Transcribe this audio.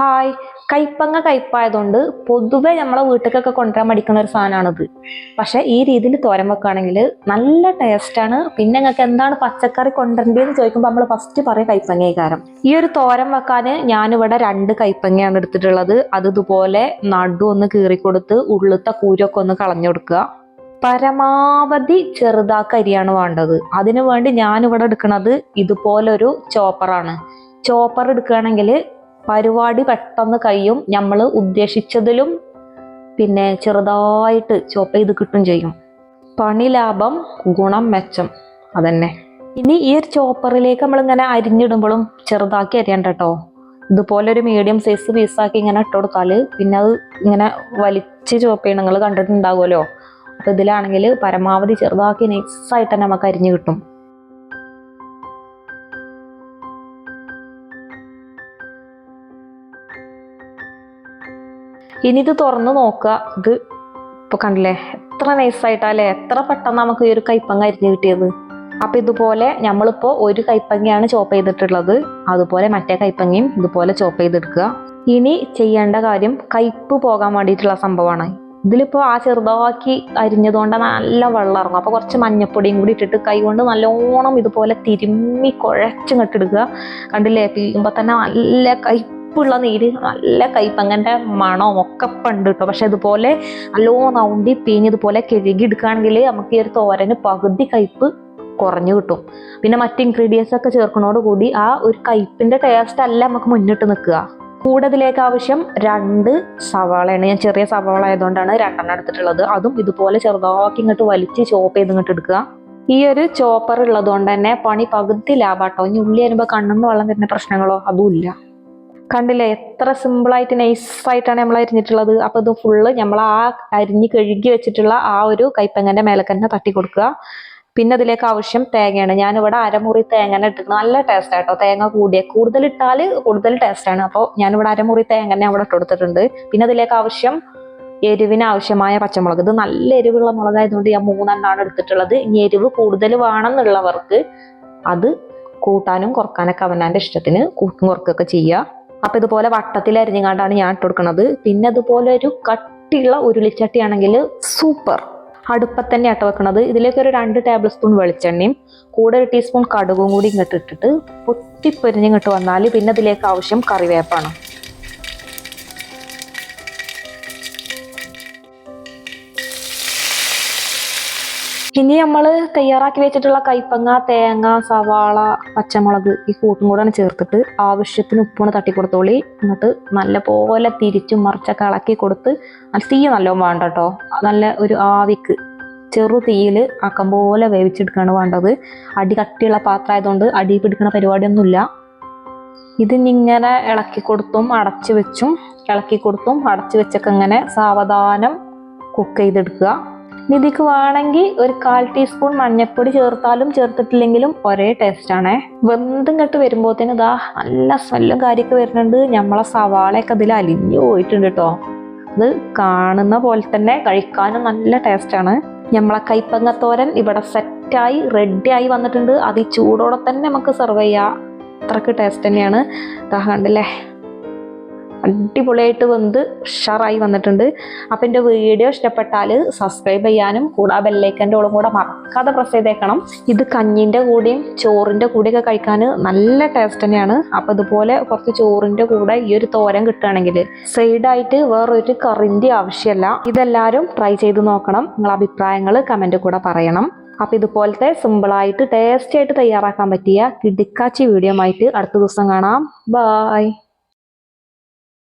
Hi. കൈപ്പങ്ങ കയ്പായതുകൊണ്ട് പൊതുവെ നമ്മളെ വീട്ടിലേക്കൊക്കെ കൊണ്ടുവരാൻ മടിക്കുന്ന ഒരു സാധനമാണിത് പക്ഷേ ഈ രീതിയിൽ തോരൻ വെക്കുകയാണെങ്കിൽ നല്ല ടേസ്റ്റാണ് പിന്നെ നിങ്ങൾക്ക് എന്താണ് പച്ചക്കറി കൊണ്ടുവരേണ്ടതെന്ന് ചോദിക്കുമ്പോൾ നമ്മൾ ഫസ്റ്റ് പറയും കൈപ്പങ്ങയ്ക്കാരം ഈ ഒരു തോരൻ വെക്കാൻ ഞാനിവിടെ രണ്ട് കൈപ്പങ്ങയാണ് എടുത്തിട്ടുള്ളത്. അത് ഇതുപോലെ നടു ഒന്ന് കീറിക്കൊടുത്ത് ഉള്ളിലത്തെ കൂരൊക്കെ ഒന്ന് കളഞ്ഞു കൊടുക്കുക. പരമാവധി ചെറുതാക്ക അരിയാണ് വേണ്ടത്. അതിനു വേണ്ടി ഞാനിവിടെ എടുക്കുന്നത് ഇതുപോലൊരു ചോപ്പറാണ് ചോപ്പർ എടുക്കുകയാണെങ്കിൽ പരിപാടി പെട്ടെന്ന് കഴിയും. നമ്മൾ ഉദ്ദേശിച്ചതിലും പിന്നെ ചെറുതായിട്ട് ചോപ്പ് ചെയ്ത് കിട്ടും ചെയ്യും. പണി ലാഭം ഗുണം മെച്ചം. അതന്നെ. ഇനി ഈ ഒരു ചോപ്പറിലേക്ക് നമ്മളിങ്ങനെ അരിഞ്ഞിടുമ്പോഴും ചെറുതാക്കി അരിയണ്ട കേട്ടോ ഇതുപോലെ ഒരു മീഡിയം സൈസ് പീസാക്കി ഇങ്ങനെ ഇട്ട് കൊടുത്താൽ പിന്നെ അത് ഇങ്ങനെ വലിച്ച് ചോപ്പ് ചെയ്യണം നിങ്ങൾ കണ്ടിട്ടുണ്ടാകുമല്ലോ അപ്പോൾ ഇതിലാണെങ്കിൽ പരമാവധി ചെറുതാക്കി നൈസായിട്ട് തന്നെ നമുക്ക് അരിഞ്ഞ് കിട്ടും. ഇനി ഇത് തുറന്ന് നോക്കുക. ഇത് ഇപ്പൊ കണ്ടില്ലേ? എത്ര നൈസായിട്ടല്ലേ എത്ര പെട്ടെന്ന് നമുക്ക് ഈ ഒരു കൈപ്പങ്ങ അരിഞ്ഞ് കിട്ടിയത്. അപ്പൊ ഇതുപോലെ നമ്മളിപ്പോ ഒരു കൈപ്പങ്ങയാണ് ചോപ്പ് ചെയ്തിട്ടുള്ളത്. അതുപോലെ മറ്റേ കൈപ്പങ്ങയും ഇതുപോലെ ചോപ്പ് ചെയ്തെടുക്കുക. ഇനി ചെയ്യേണ്ട കാര്യം കയ്പ്പ് പോകാൻ വേണ്ടിയിട്ടുള്ള സംഭവമാണ്. ഇതിലിപ്പോ ആ ചെറുതാക്കി അരിഞ്ഞതുകൊണ്ട് നല്ല വെള്ളം ഇറങ്ങും അപ്പൊ കുറച്ച് മഞ്ഞപ്പൊടിയും കൂടി ഇട്ടിട്ട് കൈ കൊണ്ട് നല്ലോണം ഇതുപോലെ തിരുമ്മി കുഴച്ചിങ്ങട്ടെടുക്കുക കണ്ടില്ലേ? പിയുമ്പോ തന്നെ നല്ല കയ്പുള്ള നീര് നല്ല കൈപ്പങ്ങന്റെ മണവും ഒക്കെ ഉണ്ട് കേട്ടോ പക്ഷെ ഇതുപോലെ നല്ലോണം നൗണ്ടി പിഴിഞ്ഞതുപോലെ കഴുകി എടുക്കുകയാണെങ്കിൽ നമുക്ക് ഈ ഒരു തോരന് പകുതി കയ്പ്പ് കുറഞ്ഞു കിട്ടും. പിന്നെ മറ്റ് ഇൻഗ്രീഡിയൻസ് ഒക്കെ ചേർക്കുന്നതോട് കൂടി ആ ഒരു കയ്പിന്റെ ടേസ്റ്റ് അല്ല നമുക്ക് മുന്നിട്ട് നിൽക്കുക. കൂടുതലേക്ക് ആവശ്യം രണ്ട് സവാളയാണ്. ഞാൻ ചെറിയ സവാള ആയതുകൊണ്ടാണ് രണ്ടെണ്ണം എടുത്തിട്ടുള്ളത്. അതും ഇതുപോലെ ചെറുതാക്കി ഇങ്ങോട്ട് വലിച്ച് ചോപ്പ് ചെയ്ത് ഇങ്ങോട്ട് എടുക്കുക. ഈ ഒരു ചോപ്പർ ഉള്ളത് കൊണ്ട് തന്നെ പണി പകുതി ലാഭാട്ടോ. ഇനി ഉള്ളി വരുമ്പോൾ കണ്ണെന്ന് വെള്ളം വരുന്ന പ്രശ്നങ്ങളോ അതുമില്ല കണ്ടില്ലേ? എത്ര സിമ്പിളായിട്ട് നൈസായിട്ടാണ് നമ്മൾ അരിഞ്ഞിട്ടുള്ളത്. അപ്പോൾ ഇത് ഫുള്ള് നമ്മൾ ആ അരിഞ്ഞ് കഴുകി വെച്ചിട്ടുള്ള ആ ഒരു കൈപ്പങ്ങന്റെ മേലക്കന്നെ തട്ടി കൊടുക്കുക. പിന്നെ അതിലേക്ക് ആവശ്യം തേങ്ങയാണ്. ഞാനിവിടെ അരമുറി തേങ്ങ ഇട്ടിട്ട് നല്ല ടേസ്റ്റ് ആട്ടോ. തേങ്ങ കൂടിയ കൂടുതൽ ഇട്ടാൽ കൂടുതൽ ടേസ്റ്റാണ് അപ്പോൾ ഞാനിവിടെ അരമുറി തേങ്ങ അവിടെ ഇട്ട് കൊടുത്തിട്ടുണ്ട്. പിന്നെ അതിലേക്ക് ആവശ്യം എരിവിന് ആവശ്യമായ പച്ചമുളക്. ഇത് നല്ല എരിവുള്ള മുളകായതുകൊണ്ട് ഞാൻ മൂന്നെണ്ണമാണ് എടുത്തിട്ടുള്ളത്. ഇനി എരിവ് കൂടുതൽ വേണമെന്നുള്ളവർക്ക് അത് കൂട്ടാനും കുറക്കാനൊക്കെ അവനാന്റെ ഇഷ്ടത്തിന് കൂട്ടും കുറക്കൊക്കെ ചെയ്യുക. അപ്പൊ ഇതുപോലെ വട്ടത്തിൽ അരിഞ്ഞങ്ങാണ്ടാണ് ഞാൻ ഇട്ട് കൊടുക്കുന്നത് പിന്നെ അതുപോലെ ഒരു കട്ടിയുള്ള ഉരുളിച്ചട്ടിയാണെങ്കിൽ സൂപ്പർ. അടുപ്പത്തന്നെ തന്നെ ആട്ടോ വെക്കണത്. ഇതിലേക്ക് ഒരു രണ്ട് ടേബിൾ സ്പൂൺ വെളിച്ചെണ്ണയും കൂടെ ഒരു ടീസ്പൂൺ കടുകും കൂടി ഇങ്ങോട്ട് ഇട്ടിട്ട് പൊത്തിപ്പൊരിഞ്ഞിങ്ങോട്ട് വന്നാൽ പിന്നെ ഇതിലേക്ക് ആവശ്യം കറിവേപ്പാണ്. ഇനി നമ്മൾ തയ്യാറാക്കി വെച്ചിട്ടുള്ള കൈപ്പങ്ങ തേങ്ങ സവാള പച്ചമുളക് ഈ കൂട്ടും കൂടെ ചേർത്തിട്ട് ആവശ്യത്തിന് ഉപ്പൂണ് തട്ടി കൊടുത്തോളി എന്നിട്ട് നല്ല പോലെ തിരിച്ചു മറിച്ചൊക്കെ ഇളക്കി കൊടുത്ത് തീ നല്ലോണം വേണ്ട കേട്ടോ നല്ല ഒരു ആവിക്ക് ചെറു തീയിൽ ആക്കം പോലെ വേവിച്ചെടുക്കുകയാണ് വേണ്ടത്. അടി കട്ടിയുള്ള പാത്രം ആയതുകൊണ്ട് അടി പിടിക്കുന്ന പരിപാടിയൊന്നുമില്ല. ഇതിനിങ്ങനെ ഇളക്കി കൊടുത്തും അടച്ചു വെച്ചും ഇളക്കി കൊടുത്തും അടച്ചു വെച്ചൊക്കെ ഇങ്ങനെ സാവധാനം കുക്ക് ചെയ്തെടുക്കുക. ഇനി ഇതിക്ക് വേണമെങ്കിൽ ഒരു കാൽ ടീസ്പൂൺ മഞ്ഞൾപ്പൊടി ചേർത്താലും ചേർത്തിട്ടില്ലെങ്കിലും ഒരേ ടേസ്റ്റ് ആണേ. വെന്തും കെട്ട് വരുമ്പോഴത്തേന് ഇതാ നല്ല സ്മെല്ലും കാര്യമൊക്കെ വരുന്നുണ്ട്. നമ്മളെ സവാളയൊക്കെ അതിൽ അലിഞ്ഞു പോയിട്ടുണ്ട് കേട്ടോ അത് കാണുന്ന പോലെ തന്നെ കഴിക്കാനും നല്ല ടേസ്റ്റാണ് നമ്മളെ കൈപ്പങ്ങത്തോരൻ ഇവിടെ സെറ്റായി റെഡിയായി വന്നിട്ടുണ്ട്. അത് ചൂടോടെ തന്നെ നമുക്ക് സെർവ് ചെയ്യാം. അത്രയ്ക്ക് ടേസ്റ്റ് തന്നെയാണ്. കണ്ടില്ലേ? അടിപൊളിയായിട്ട് വന്ന് ഉഷാറായി വന്നിട്ടുണ്ട്. അപ്പം എന്റെ വീഡിയോ ഇഷ്ടപ്പെട്ടാൽ സബ്സ്ക്രൈബ് ചെയ്യാനും കൂടെ ആ ബെല്ലൈക്കന്റെ ഓളും കൂടെ മറക്കാതെ പ്രസ് ചെയ്തേക്കണം. ഇത് കഞ്ഞിന്റെ കൂടെയും ചോറിന്റെ കൂടെയൊക്കെ കഴിക്കാൻ നല്ല ടേസ്റ്റ് തന്നെയാണ്. അപ്പം ഇതുപോലെ കുറച്ച് ചോറിന്റെ കൂടെ ഈ ഒരു തോരൻ കിട്ടുകയാണെങ്കിൽ സൈഡായിട്ട് വേറൊരു കറിന്റെ ആവശ്യമല്ല. ഇതെല്ലാവരും ട്രൈ ചെയ്ത് നോക്കണം. നിങ്ങളെ അഭിപ്രായങ്ങൾ കമന്റ് കൂടെ പറയണം. അപ്പം ഇതുപോലത്തെ സിമ്പിളായിട്ട് ടേസ്റ്റി ആയിട്ട് തയ്യാറാക്കാൻ പറ്റിയ കിടിക്കാച്ചി വീഡിയോ ആയിട്ട് അടുത്ത ദിവസം കാണാം. ബായ്